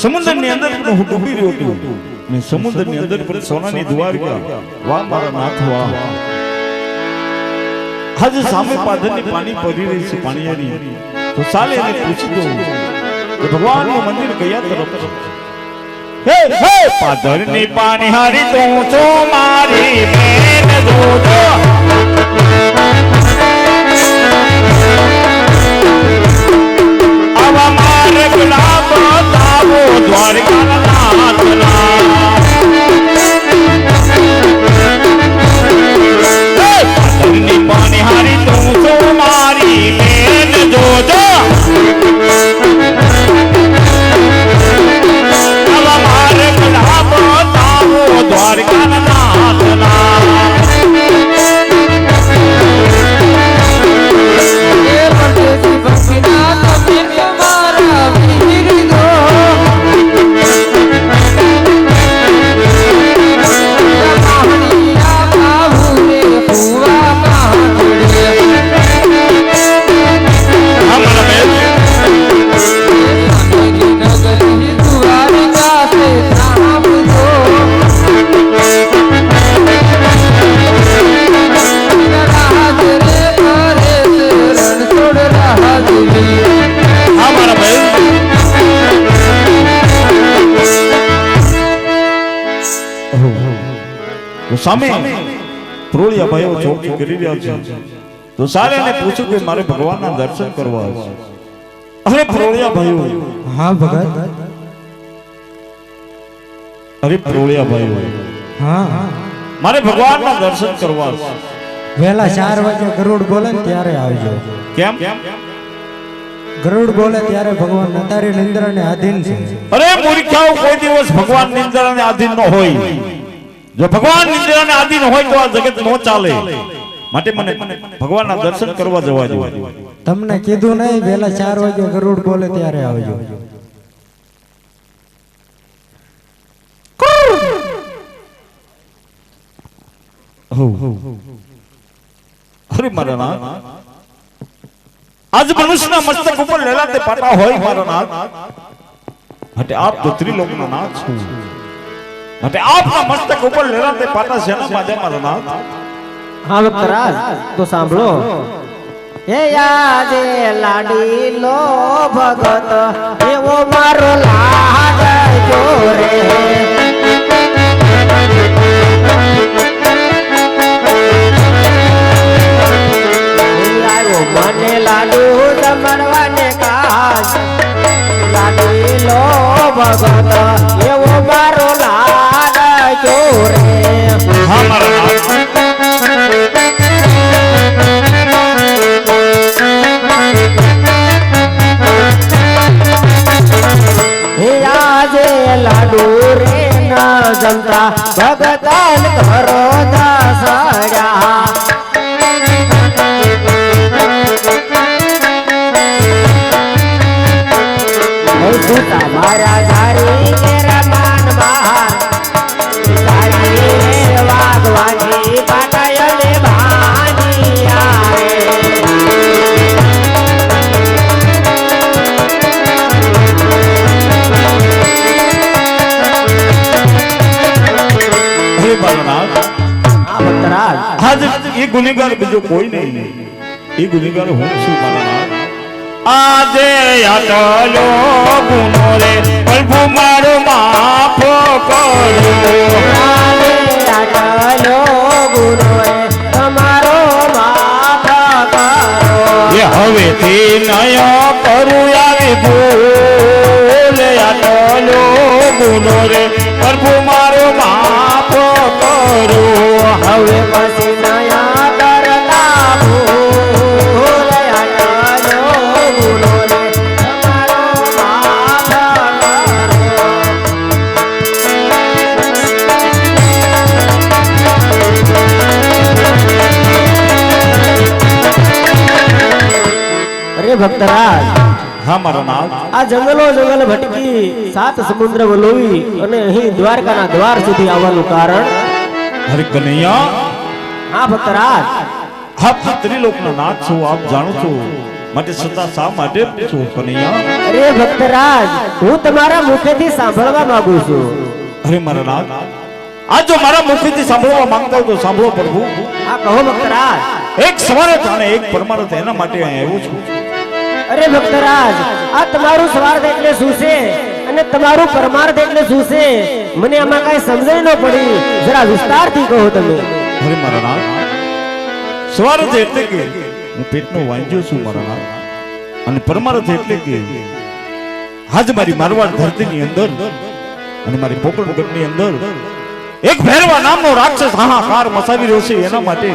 સમુદ્રની અંદર પણ હું ડૂબી રહ્યો હતો. અને સમુદ્રની અંદર પણ સોનાની દ્વારકા વાહ મારા નાથ વાહ. આજે સામે પાદરની પાણી પડી રહી છે પાણીયાની. તો સાલે એને પૂછી દો કે ભગવાનનું મંદિર કયા તરફ હે હે પાદરની પાણીહારી તું છો મારી બેન જોજો દ્વારકા સામે પ્રોળિયા ભાઈઓ ચોકી કરી રહ્યા છે તો સારે એને પૂછ્યું કે મારે ભગવાનના દર્શન કરવા છે અરે પ્રોળિયા ભાઈઓ હા ભગત. અરે પ્રોળિયા ભાઈઓ હા. મારે ભગવાનના દર્શન કરવા છે વહેલા ચાર વાગે ગરુડ બોલે ને ત્યારે આવજો. કેમ? ગરુડ બોલે ત્યારે ભગવાન નતારી નિંદ્રાને આધીન છે. અરે મૂર્ખાઓ કોઈ દિવસ ભગવાન નિંદ્રાને આધીન ન હોય. જો ભગવાન નિંદ્રાને આધીન હોય તો આ જગત નો ચાલે. માટે મને ભગવાનના દર્શન કરવા જવા દો. તમને કીધું નહીં વહેલા ચાર વાગે ગરુડ બોલે ત્યારે આવજો. અરે મારા નાથ આજ મનુષ્યના મસ્તક ઉપર લેલાતે પાટા હોય મારા નાથ. માટે આપ તો ત્રિલોકનો નાથ છો. માટે આપના મસ્તક ઉપર લેલાતે પાટા શેના માટે મારા નાથ હા વક્તરાજ તો સાંભળો. હે યાદે લાડી લો ભગત, એવો મારો લાડ જોરે મને લાડુ જમણવાને કાજ લાડીલો ભગત, એવો હા મારા લાડુ રે ન ભગતન કરો દસડ્યા મારા ગુનેગાર બીજો કોઈ નહીં. એ ગુનેગાર હું છું, મારા આજે આટલો ગુનો રે પ્રભુ મારો માફ કરો આટલો ગુનો એ તમારો માફ કરો હવેથી નય કરું આવી ભૂલ. આટલો ગુનો રે પ્રભુ મારો માફ કરો હવે ભક્તરાજ. હા મારા નાથ આ જંગલો જંગલ ભટકી સાત સમુદ્ર વલોવી અને અહીં દ્વારકાના દ્વાર સુધી આવવાનું કારણ? હરે કનૈયા. હા ભક્તરાજ. આપ ત્રિલોકના નાથ છો આપ જાણો છો. માટે સતા શા માટે છો કનૈયા? અરે ભક્તરાજ હું તમારા મુખેથી સાંભળવા માંગુ છું. અરે મારા નાથ. આ જો મારા મુખેથી સાંભળવા માંગતા હો તો સાંભળો પ્રભુ. હા કહો ભક્તરાજ. એક સવારે જાણે એક પરમાર્થ એના માટે અહીં આવ્યો છું. અરે ભક્તરાજ, આ તમારું સ્વાર્થ એટલે શું છે? અને તમારું પરમાર્થ એટલે શું છે? મને આમાં કઈ સમજણ ન પડી. જરા વિસ્તારથી કહો તમે. સ્વાર્થ એટલે કે હું પેટનો વાંજ્યો છું મારા નાથ અને પરમાર્થ એટલે કે આજ મારી મારવાડ ધરતીની અંદર અને મારી પોકરણગઢની અંદર એક ભેરવા નામનો રાક્ષસ હાહાકાર મસાવી રહ્યો છે એના માટે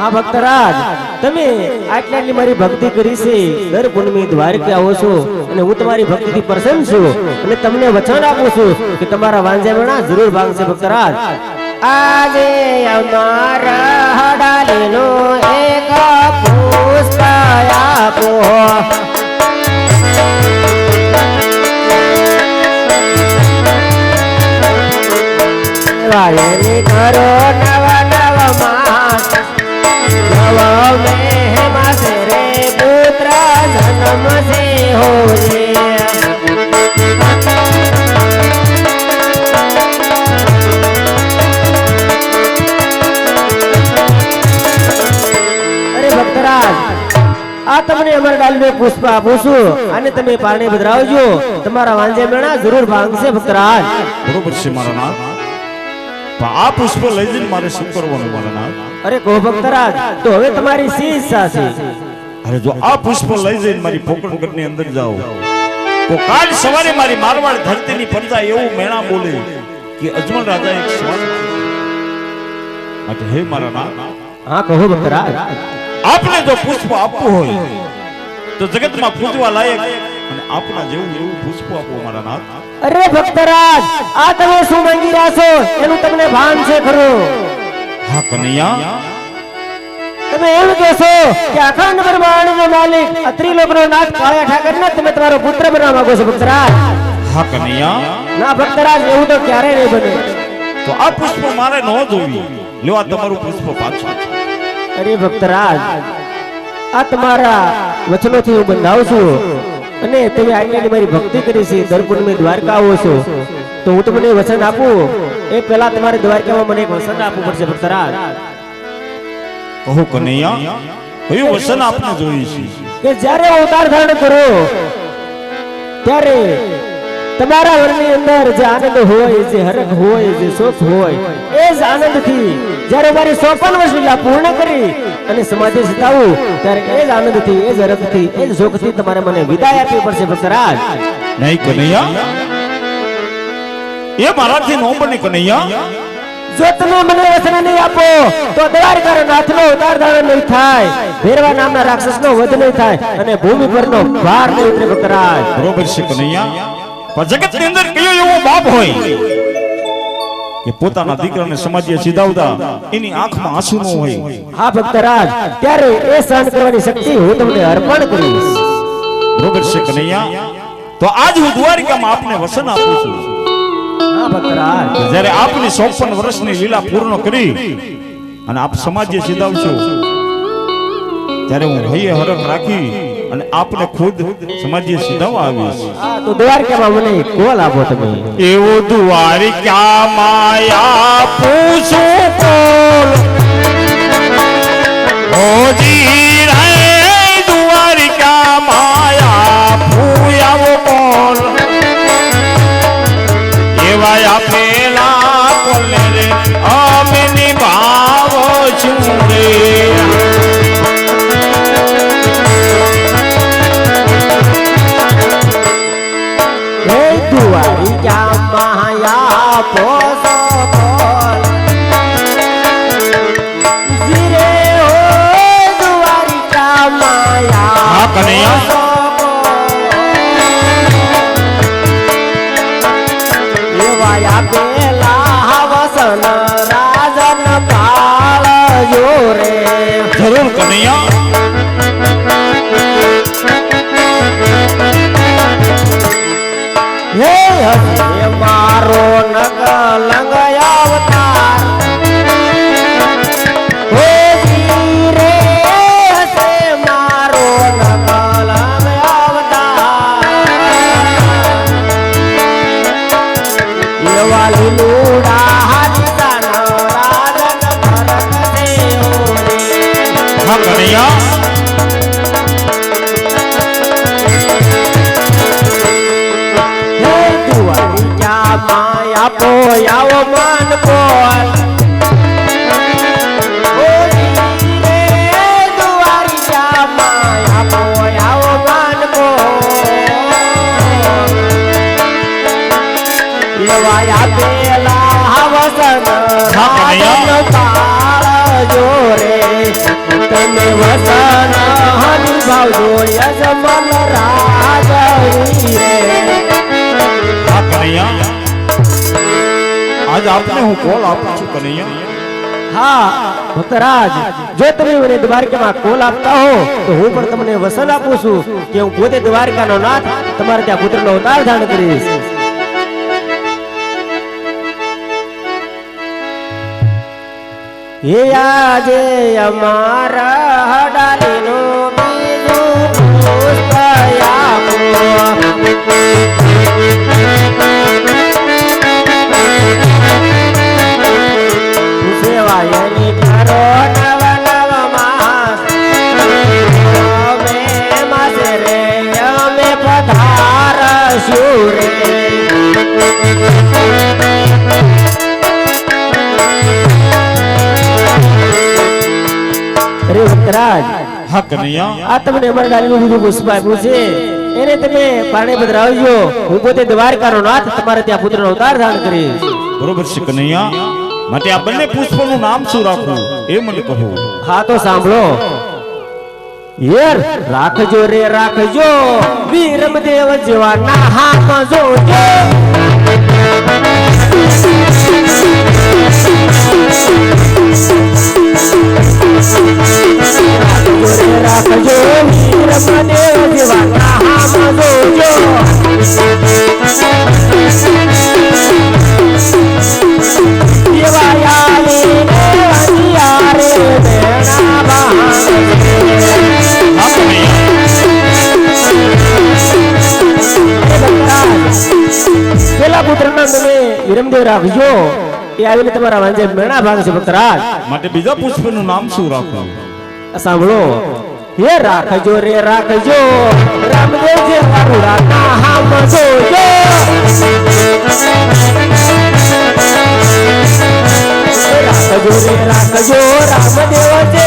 હા, ભક્તરાજ, તમે આટલાની મારી ભક્તિ કરી છે. દર પૂનમી દ્વારકે આવો છો અને હું તમારી ભક્તિથી પ્રસન્ન છું અને તમને વચન આપું છું કે તમારા વાંજામણા જરૂર ભાગશે, ભક્તરાજ. આજે અમારા હડાલીનો એક પુષ્પ આ તમને અમર ડાલને પુષ્પ આપું છું. અને તમે પારણે બદરાવજો તમારા વાંજે મેણા જરૂર ભાંગશે ભક્તરાજ. બરોબર છે મારા નાથ. આ પુષ્પ લઈ જઈને મારે શું કરવાનું મારા નાથ? અરે કહો ભક્તરાજ તો હવે તમારી સી ઈચ્છા છે? અરે જો આ પુષ્પ લઈ જઈને મારી પોકરણગઢની અંદર જાઓ. તો કાલ સવારે મારી મારવાડ ધરતીની પ્રજા એવું મેણા બોલે કે અજમલ રાજા એક સવાલ માટે હે મારા નાથ. હા કહો ભક્તરાજ. આપને જો પુષ્પ આપવું હોય તો જગતમાં પૂજવા લાયક અને આપના જેવું એવું પુષ્પ આપો મારા નાથ. અરે ભક્તરાજ આ તમે શું માંગી રહ્યા છો? એનું તમને ભાન છે ખરું. હા કનૈયા. તમે એમ કહેશો કે અખંડ બ્રહ્માંડનો માલિક અત્રિલોકનો નાથ કાળિયા ઠાકરને તમે તમારો પુત્ર બનવા માંગો છો ભક્તરાજ. હા કનૈયા. ના ભક્તરાજ એવું તો ક્યારેય નહીં બને. તો આ પુષ્પ મારે ન જોવી. લ્યો આ તમારું પુષ્પ પાછું. અરે ભક્તરાજ આ તમારા વચનોથી હું બંધાવું છું અને તમે આજ્ઞાની મારી ભક્તિ કરી છે દરપુર પૂનમે દ્વારકા આવો છો. તો હું તમને વચન આપું. એ પહેલા તમારે દ્વારકામાં મને એક વચન આપવું પડશે ભક્તરાજ. કહો કનૈયા કયું વચન આપને જોઈએ છે? કે જ્યારે અવતાર ધારણ કરો ત્યારે તમારા વરની અંદર જે આનંદ હોય જે હરખ હોય જે સુખ હોય એ જ આનંદથી જ્યારે મારી સોપાન વસૂલા પૂર્ણ કરી અને સમાધિ સિતાવું ત્યારે એ જ આનંદથી એ જ હરખથી એ જ સુખથી તમારે મને વિદાય આપવી પડશે ભક્તરાજ. નહીં કનૈયા. એ મારાથી નો બને કનૈયા. જો તમે મને વચન નહીં આપો તો દ્વારકા નાથનો ઉતાર ધારણ નહીં થાય ભેરવા નામના રાક્ષસનો વધ નહીં થાય અને ભૂમિ પરનો ભાર નહીં ઉતરે ભક્તરાજ. બરોબર છે કનૈયા. પણ જગતની અંદર કયો એવો બાપ હોય કે પોતાના દીકરાને સમાજે સીધાવતા એની આંખમાં આંસુ ન હોય. હા ભક્તરાજ ત્યારે એ સહન કરવાની શક્તિ હું તમને અર્પણ કરીશ. બરોબર છે કનૈયા તો આજ હું દ્વારિકામાં આપને વસન આપું છું. હા ભક્તરાજ જ્યારે આપની ચોપન વર્ષની લીલા પૂર્ણ કરી અને આપ સમાજે સીધાવશો. ત્યારે હું હૈયે હરખ રાખી અને આપને ખુદ સમાજે સીધા આવી તો દ્વારકામાં મને કોલ આપો તમે. એવો દ્વારકા માયા પૂછું કોલ. હોજી માન પોયાઓ રે માન પોલ લવાયા પેલા વસન હાથનો તાળજો રે તમે વસન હની ભાવ જોડ્યા જમલ રાજી આજ આપને હું કોલ આપું છું કનૈયા. હા, ભક્તરાજ, જો તમે મને દ્વારકામાં કોલ આપતા હો, તો હું પણ તમને વસન આપું છું કે હું પોતે દ્વારકાનો નાથ તમારે ત્યાં પુત્રનો અવતાર ધારણ કરીશ. હે આજે અમારા હડાલીનું ભક્તરાજ હા કનૈયા આ તમને અમારા ડાલીનું બીજું પુષ્પ આપ્યું છે. એને તમે પાણે બદરાવજો હું પોતે દ્વારકાનો નાથ તમારે ત્યાં પુત્રનો અવતાર ધારણ કરીશ. બરોબર છે કનૈયા માટે આ બંને પુષ્પનું નામ શું રાખવું? એ મને કહો. હા તો સાંભળો. યર રાખજો રે રાખજો. વીરમદેવ જેવા ના હાથ જોજો. વિરમદેવ રાખજો એ આવીને તમારા વાંજે મેણા ભાગશે ભક્તરાજ. માટે બીજા પુષ્પનું નામ શું રાખવું? સાંભળો. હે રાખજો રે રાખજો. રામદેવ જે મારું રાતા હામ જોજો રાખજો રે રાખજો. રામદેવ જે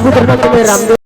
બીજા પુત્રનો તમે રામદેવ